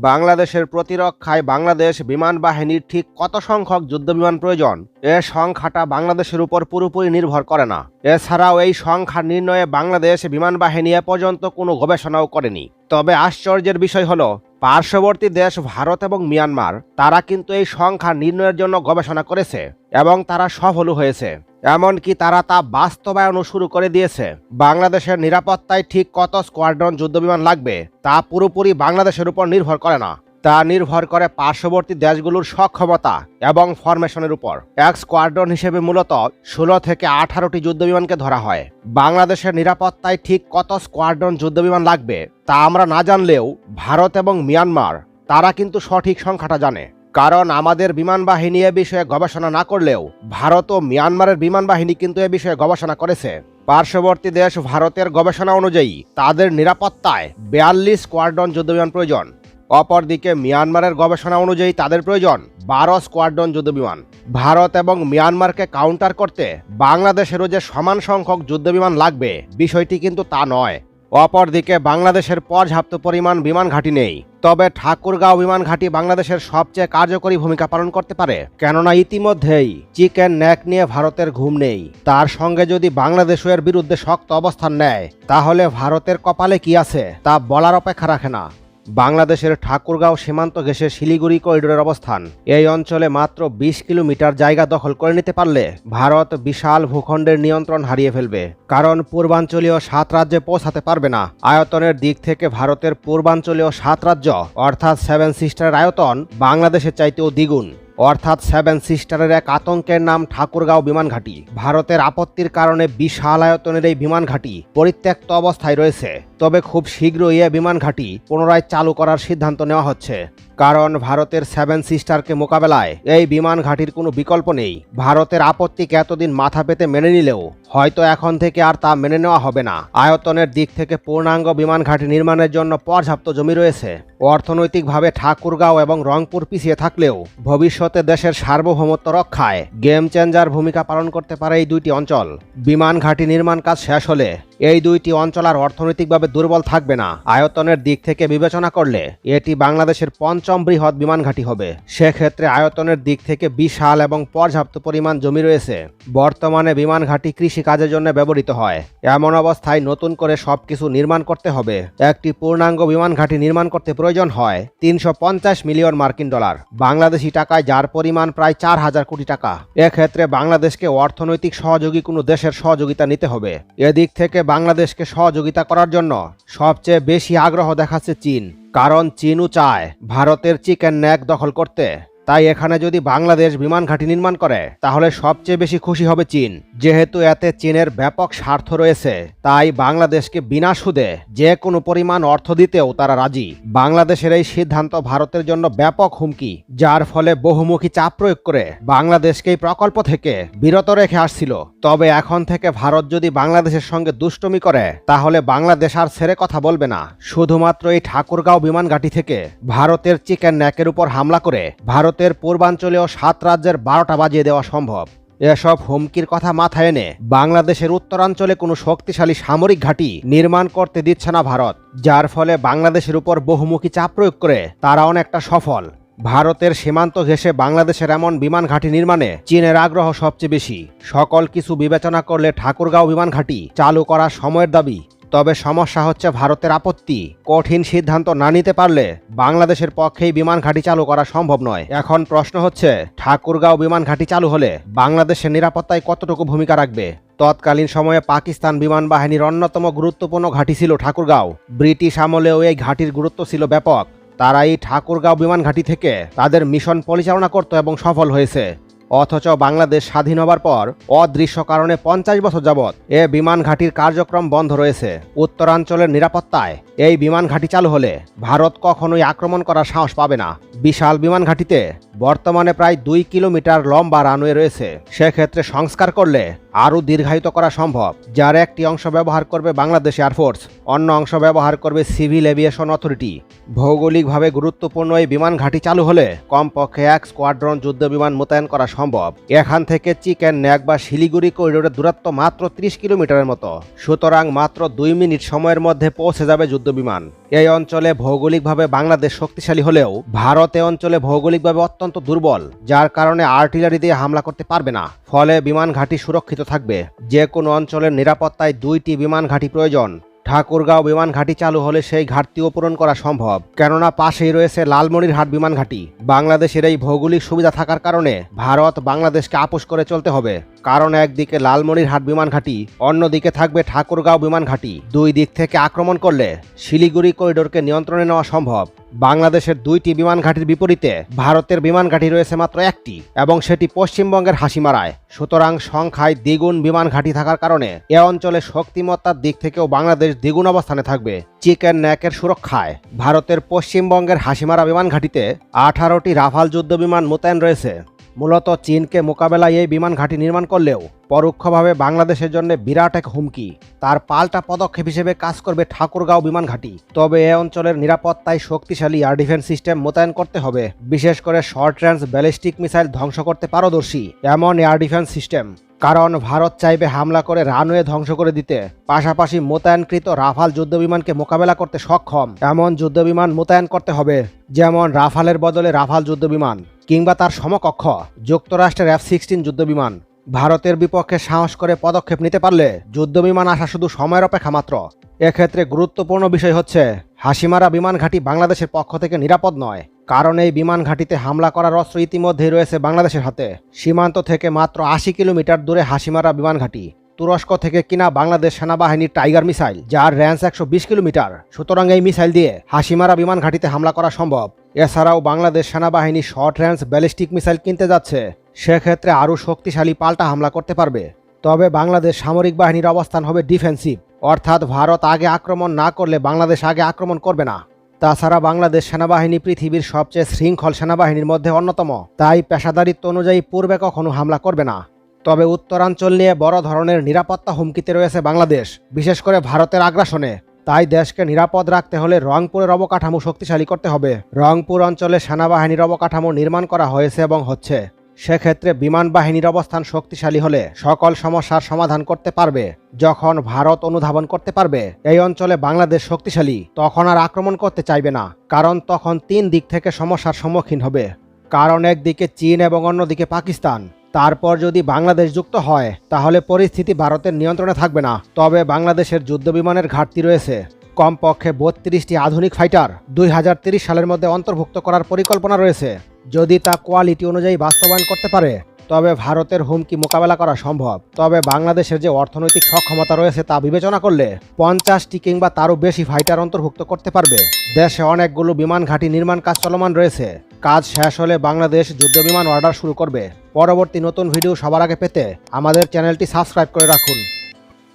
বাংলাদেশের প্রতিরক্ষায় বাংলাদেশ বিমান বাহিনীর ঠিক কত সংখ্যক যুদ্ধবিমান প্রয়োজন? এ সংখ্যাটা বাংলাদেশের উপর পুরোপুরি নির্ভর করে না। এছাড়াও এই সংখ্যা নির্ণয়ে বাংলাদেশ বিমান বাহিনী এ পর্যন্ত কোনো গবেষণাও করেনি। তবে আশ্চর্যের বিষয় হলো পার্শ্ববর্তী দেশ ভারত এবং মিয়ানমার, তারা কিন্তু এই সংখ্যা নির্ণয়ের জন্য গবেষণা করেছে এবং তারা সফলও হয়েছে। এমনকি তারা তা বাস্তবায়নও শুরু করে দিয়েছে। বাংলাদেশের নিরাপত্তায় ঠিক কত স্কোয়াড্রন যুদ্ধবিমান লাগবে, তা পুরোপুরি বাংলাদেশের উপর নির্ভর করে না। তা নির্ভর করে পার্শ্ববর্তী দেশগুলোর সক্ষমতা এবং ফরমেশনের উপর। এক স্কোয়াড্রন হিসেবে মূলত ষোলো থেকে আঠারোটি যুদ্ধবিমানকে ধরা হয়। বাংলাদেশের নিরাপত্তায় ঠিক কত স্কোয়াড্রন যুদ্ধবিমান লাগবে তা আমরা না জানলেও ভারত এবং মিয়ানমার, তারা কিন্তু সঠিক সংখ্যাটা জানে। কারণ আমাদের বিমান বাহিনী এ বিষয়ে গবেষণা না করলেও ভারত ও মিয়ানমারের বিমান বাহিনী কিন্তু এ বিষয়ে গবেষণা করেছে। পার্শ্ববর্তী দেশ ভারতের গবেষণা অনুযায়ী তাদের নিরাপত্তায় বেয়াল্লিশ স্কোয়াড্রন যুদ্ধবিমান প্রয়োজন। অপরদিকে মিয়ানমারের গবেষণা অনুযায়ী তাদের প্রয়োজন বারো স্কোয়াড্রন যুদ্ধবিমান। ভারত এবং মিয়ানমারকে কাউন্টার করতে বাংলাদেশেরও যে সমান সংখ্যক যুদ্ধবিমান লাগবে, বিষয়টি কিন্তু তা নয়। অপরদিকে বাংলাদেশের পর্যাপ্ত পরিমাণ বিমান ঘাঁটি নেই। তবে ঠাকুরগাঁও বিমান ঘাঁটি বাংলাদেশের সবচেয়ে কার্যকরী ভূমিকা পালন করতে পারে। কেননা ইতিমধ্যেই চিকেন ন্যাক নিয়ে ভারতের ঘুম নেই। তার সঙ্গে যদি বাংলাদেশও এর বিরুদ্ধে শক্ত অবস্থান নেয়, তাহলে ভারতের কপালে কি আছে তা বলার অপেক্ষা রাখে না। বাংলাদেশের ঠাকুরগাঁও সীমান্ত ঘেঁষে শিলিগুড়ি করিডোরের অবস্থান। এই অঞ্চলে মাত্র ২০ কিলোমিটার জায়গা দখল করে নিতে পারলে ভারত বিশাল ভূখণ্ডের নিয়ন্ত্রণ হারিয়ে ফেলবে। কারণ পূর্বাঞ্চলীয় সাত রাজ্যে পৌঁছাতে পারবে না। আয়তনের দিক থেকে ভারতের পূর্বাঞ্চলীয় সাত রাজ্য, অর্থাৎ সেভেন সিস্টারের আয়তন, বাংলাদেশের চাইতেও দ্বিগুণ। অর্থাৎ সেভেন সিস্টারের এক আতঙ্কের নাম ঠাকুরগাঁও বিমান ঘাঁটি। ভারতের আপত্তির কারণে বিশাল আয়তনের এই বিমান ঘাঁটি পরিত্যক্ত অবস্থায় রয়েছে। তবে খুব শীঘ্রই এ বিমান ঘাঁটি পুনরায় চালু করার সিদ্ধান্ত নেওয়া হচ্ছে। কারণ ভারতের সেভেন সিস্টারকে মোকাবেলায় এই বিমান ঘাঁটির কোনো বিকল্প নেই। ভারতের আপত্তিকে এতদিন মাথা পেতে মেনে নিলেও? হয়তো এখন থেকে আর তা মেনে নেওয়া হবে না। আয়তনের দিক থেকে পূর্ণাঙ্গ বিমান ঘাঁটি নির্মাণের জন্য পর্যাপ্ত জমি রয়েছে। অর্থনৈতিকভাবে ঠাকুরগাঁও এবং রংপুর পিছিয়ে থাকলেও ভবিষ্যতে দেশের সার্বভৌমত্ব রক্ষায় গেম চেঞ্জার ভূমিকা পালন করতে পারে এই দুইটি অঞ্চল। বিমান ঘাঁটি নির্মাণ কাজ শেষ হলে এই দুইটি অঞ্চল আর অর্থনৈতিকভাবে দুর্বল থাকবে না। আয়তনের দিক থেকে বিবেচনা করলে এটি বাংলাদেশের পঞ্চম বৃহৎ বিমান ঘাঁটি হবে। সেক্ষেত্রে আয়তনের দিক থেকে বিশাল এবং পর্যাপ্ত পরিমাণ জমি রয়েছে। বর্তমানে বিমান ঘাঁটি কৃষি কাজের জন্য ব্যবহৃত হয়। এমন অবস্থায় নতুন করে সবকিছু নির্মাণ করতে হবে। একটি পূর্ণাঙ্গ বিমান ঘাঁটি নির্মাণ করতে প্রয়োজন হয় তিনশো পঞ্চাশ মিলিয়ন মার্কিন ডলার। বাংলাদেশি টাকায় যার পরিমাণ প্রায় চার হাজার কোটি টাকা। এক্ষেত্রে বাংলাদেশকে অর্থনৈতিক সহযোগী কোনো দেশের সহযোগিতা নিতে হবে। এদিক থেকে বাংলাদেশকে সহযোগিতা করার জন্য সবচেয়ে বেশি আগ্রহ দেখাচ্ছে চীন। কারণ চীনও চায় ভারতের চিকেন ন্যাক দখল করতে। তাই এখানে যদি বাংলাদেশ বিমান ঘাঁটি নির্মাণ করে, তাহলে সবচেয়ে বেশি খুশি হবে চীন। যেহেতু এতে চীনের ব্যাপক স্বার্থ রয়েছে, তাই বাংলাদেশকে বিনা সুদে যে কোনো পরিমাণ অর্থ দিতেও তারা রাজি। বাংলাদেশের এই সিদ্ধান্ত ভারতের জন্য ব্যাপক হুমকি, যার ফলে বহুমুখী চাপ প্রয়োগ করে বাংলাদেশকে এই প্রকল্প থেকে বিরত রেখে আসছিল। তবে এখন থেকে ভারত যদি বাংলাদেশের সঙ্গে দুষ্টমি করে, তাহলে বাংলাদেশ আর ছেড়ে কথা বলবে না। শুধুমাত্র এই ঠাকুরগাঁও বিমান ঘাঁটি থেকে ভারতের চিকেন ন্যাকের উপর হামলা করে ভারতের পূর্বাঞ্চলীয় সাত রাজ্যের বারোটা বাজিয়ে দেওয়া সম্ভব। এসব হুমকির কথা মাথায় এনে বাংলাদেশের উত্তরাঞ্চলে কোনো শক্তিশালী সামরিক ঘাঁটি নির্মাণ করতে দিচ্ছে না ভারত, যার ফলে বাংলাদেশের উপর বহুমুখী চাপ প্রয়োগ করে তারা অনেকটা সফল। ভারতের সীমান্ত ঘেঁষে বাংলাদেশের এমন বিমান ঘাঁটি নির্মাণে চীনের আগ্রহ সবচেয়ে বেশি। সকল কিছু বিবেচনা করলে ঠাকুরগাঁও বিমান ঘাঁটি চালু করা সময়ের দাবি তবে সমস্যা হচ্ছে ভারতের আপত্তি। কঠিন সিদ্ধান্ত না নিতে পারলে বাংলাদেশের পক্ষেই বিমান ঘাঁটি চালু করা সম্ভব নয়। এখন প্রশ্ন হচ্ছে, ঠাকুরগাঁও বিমান ঘাঁটি চালু হলে বাংলাদেশের নিরাপত্তায় কতটুকু ভূমিকা রাখবে? তৎকালীন সময়ে পাকিস্তান বিমান বাহিনীর অন্যতম গুরুত্বপূর্ণ ঘাঁটি ছিল ঠাকুরগাঁও। ব্রিটিশ আমলেও এই ঘাঁটির গুরুত্ব ছিল ব্যাপক। তারা এই ঠাকুরগাঁও বিমান ঘাঁটি থেকে তাদের মিশন পরিচালনা করত এবং সফল হয়েছে। অথচ বাংলাদেশ স্বাধীন হবার পর অদৃশ্য কারণে পঞ্চাশ বছর যাবৎ এ বিমান ঘাঁটির কার্যক্রম বন্ধ রয়েছে। উত্তরাঞ্চলের নিরাপত্তায় এই বিমান ঘাঁটি চালু হলে ভারত কখনোই আক্রমণ করার সাহস পাবে না। বিশাল বিমান ঘাঁটিতে বর্তমানে প্রায় দুই কিলোমিটার লম্বা রানওয়ে রয়েছে। সেক্ষেত্রে সংস্কার করলে আরও দীর্ঘায়িত করা সম্ভব, যার একটি অংশ ব্যবহার করবে বাংলাদেশ এয়ারফোর্স অন্য অংশ ব্যবহার করবে সিভিল এভিয়েশন অথরিটি। ভৌগোলিকভাবে গুরুত্বপূর্ণ এই বিমান ঘাঁটি চালু হলে কমপক্ষে এক স্কোয়াড্রন যুদ্ধ বিমান মোতায়েন করা সম্ভব। এখান থেকে চিকেন ন্যাক বা শিলিগুড়ি করিডোরের দূরত্ব মাত্র ত্রিশ কিলোমিটারের মতো। সুতরাং মাত্র দুই মিনিট সময়ের মধ্যে পৌঁছে যাবে যুদ্ধ বিমান। এই অঞ্চলে ভৌগোলিকভাবে বাংলাদেশ শক্তিশালী হলেও ভারত এ অঞ্চলে ভৌগোলিকভাবে অত্যন্ত দুর্বল, যার কারণে আর্টিলারি দিয়ে হামলা করতে পারবে না। ফলে বিমান ঘাঁটি সুরক্ষিত থাকবে। যে কোনো অঞ্চলের নিরাপত্তায় দুইটি বিমান ঘাঁটি প্রয়োজন। ঠাকুরগাঁও বিমান ঘাঁটি চালু হলে সেই ঘাটতিও পূরণ করা সম্ভব। কেননা পাশেই রয়েছে লালমনিরহাট বিমান ঘাঁটি বাংলাদেশের এই ভৌগোলিক সুবিধা থাকার কারণে ভারত বাংলাদেশকে আপোষ করে চলতে হবে। কারণ একদিকে লালমনিরহাট বিমান ঘাঁটি অন্যদিকে থাকবে ঠাকুরগাঁও বিমান ঘাঁটি দুই দিক থেকে আক্রমণ করলে শিলিগুড়ি করিডোরকে নিয়ন্ত্রণে নেওয়া সম্ভব। বাংলাদেশের দুইটি বিমান ঘাঁটির বিপরীতে ভারতের বিমান ঘাঁটি রয়েছে মাত্র একটি এবং সেটি পশ্চিমবঙ্গের হাসিমারায়। সুতরাং সংখ্যায় দ্বিগুণ বিমান ঘাঁটি থাকার কারণে এ অঞ্চলে শক্তিমত্তার দিক থেকেও বাংলাদেশ দ্বিগুণ অবস্থানে থাকবে চিকেন ন্যাকের সুরক্ষায়। ভারতের পশ্চিমবঙ্গের হাসিমারা বিমান ঘাঁটিতে আঠারোটি রাফাল যুদ্ধ বিমান মোতায়েন রয়েছে। মূলত চীনকে মোকাবেলায় এই বিমান ঘাঁটি নির্মাণ করলেও পরোক্ষভাবে বাংলাদেশের জন্য বিরাট এক হুমকি। তার পাল্টা পদক্ষেপ হিসেবে কাজ করবে ঠাকুরগাঁও বিমান ঘাঁটি। তবে এ অঞ্চলের নিরাপত্তায় শক্তিশালী এয়ার ডিফেন্স সিস্টেম মোতায়েন করতে হবে। বিশেষ করে শর্ট রেঞ্জ ব্যালিস্টিক মিসাইল ধ্বংস করতে পারদর্শী, এমন এয়ার ডিফেন্স সিস্টেম। কারণ ভারত চাইবে হামলা করে রানওয়ে ধ্বংস করে দিতে। পাশাপাশি মোতায়েনকৃত রাফাল যুদ্ধবিমানকে মোকাবেলা করতে সক্ষম। এমন যুদ্ধবিমান মোতায়েন করতে হবে, যেমন রাফালের বদলে রাফাল যুদ্ধবিমান, কিংবা তার সমকক্ষ যুক্তরাষ্ট্রের এফ সিক্সটিন যুদ্ধবিমান। ভারতের বিপক্ষে সাহস করে পদক্ষেপ নিতে পারলে যুদ্ধবিমান আসা শুধু সময়ের অপেক্ষা মাত্র। এক্ষেত্রে গুরুত্বপূর্ণ বিষয় হচ্ছে, হাসিমারা বিমান ঘাঁটি বাংলাদেশের পক্ষ থেকে নিরাপদ নয়। কারণ এই বিমান ঘাঁটিতে হামলা করার অস্ত্র ইতিমধ্যেই রয়েছে বাংলাদেশের হাতে। সীমান্ত থেকে মাত্র আশি কিলোমিটার দূরে হাসিমারা বিমান ঘাঁটি। তুরস্ক থেকে কিনা বাংলাদেশ সেনাবাহিনীর টাইগার মিসাইল, যার র্যাঞ্জ একশো কিলোমিটার। সুতরাং এই মিসাইল দিয়ে হাসিমারা বিমান ঘাঁটিতে হামলা করা সম্ভব। এছাড়াও বাংলাদেশ সেনাবাহিনী শর্ট রেঞ্জ ব্যালিস্টিক মিসাইল কিনতে যাচ্ছে। সেক্ষেত্রে আরও শক্তিশালী পাল্টা হামলা করতে পারবে। তবে বাংলাদেশ সামরিক বাহিনীর অবস্থান হবে ডিফেন্সিভ। অর্থাৎ ভারত আগে আক্রমণ না করলে বাংলাদেশ আগে আক্রমণ করবে না। তাছাড়া বাংলাদেশ সেনাবাহিনী পৃথিবীর সবচেয়ে শৃঙ্খল সেনাবাহিনীর মধ্যে অন্যতম। তাই পেশাদারিত্ব অনুযায়ী পূর্বে কখনো হামলা করবে না। তবে উত্তরাঞ্চল নিয়ে বড় ধরনের নিরাপত্তা হুমকিতে রয়েছে বাংলাদেশ, বিশেষ করে ভারতের আগ্রাসনে। তাই দেশকে নিরাপদ রাখতে হলে রংপুরের অবকাঠামো শক্তিশালী করতে হবে। রংপুর অঞ্চলে সেনাবাহিনীর অবকাঠামো নির্মাণ করা হয়েছে এবং হচ্ছে। সেক্ষেত্রে বিমান বাহিনীর অবস্থান শক্তিশালী হলে সকল সমস্যার সমাধান করতে পারবে। যখন ভারত অনুধাবন করতে পারবে এই অঞ্চলে বাংলাদেশ শক্তিশালী, তখন আর আক্রমণ করতে চাইবে না, কারণ তখন তিন দিক থেকে সমস্যার সম্মুখীন হবে। কারণ একদিকে চীন এবং অন্যদিকে পাকিস্তান। তারপর যদি বাংলাদেশ যুক্ত হয়, তাহলে পরিস্থিতি ভারতের নিয়ন্ত্রণে থাকবে না। তবে বাংলাদেশের যুদ্ধবিমানের ঘাটতি রয়েছে। কমপক্ষে বত্রিশটি আধুনিক ফাইটার দুই সালের মধ্যে অন্তর্ভুক্ত করার পরিকল্পনা রয়েছে। যদি তা কোয়ালিটি অনুযায়ী বাস্তবায়ন করতে পারে তবে ভারতের হুমকি মোকাবেলা করা সম্ভব। তবে বাংলাদেশের যে অর্থনৈতিক সক্ষমতা রয়েছে তা বিবেচনা করলে পঞ্চাশটি কিংবা তারও বেশি ফাইটার অন্তর্ভুক্ত করতে পারবে। দেশে অনেকগুলো বিমান ঘাঁটি নির্মাণ কাজ চলমান রয়েছে। কাজ শেষ হলে বাংলাদেশ যুদ্ধ বিমান অর্ডার শুরু করবে। পরবর্তী নতুন ভিডিও সবার আগে পেতে আমাদের চ্যানেলটি সাবস্ক্রাইব করে রাখুন।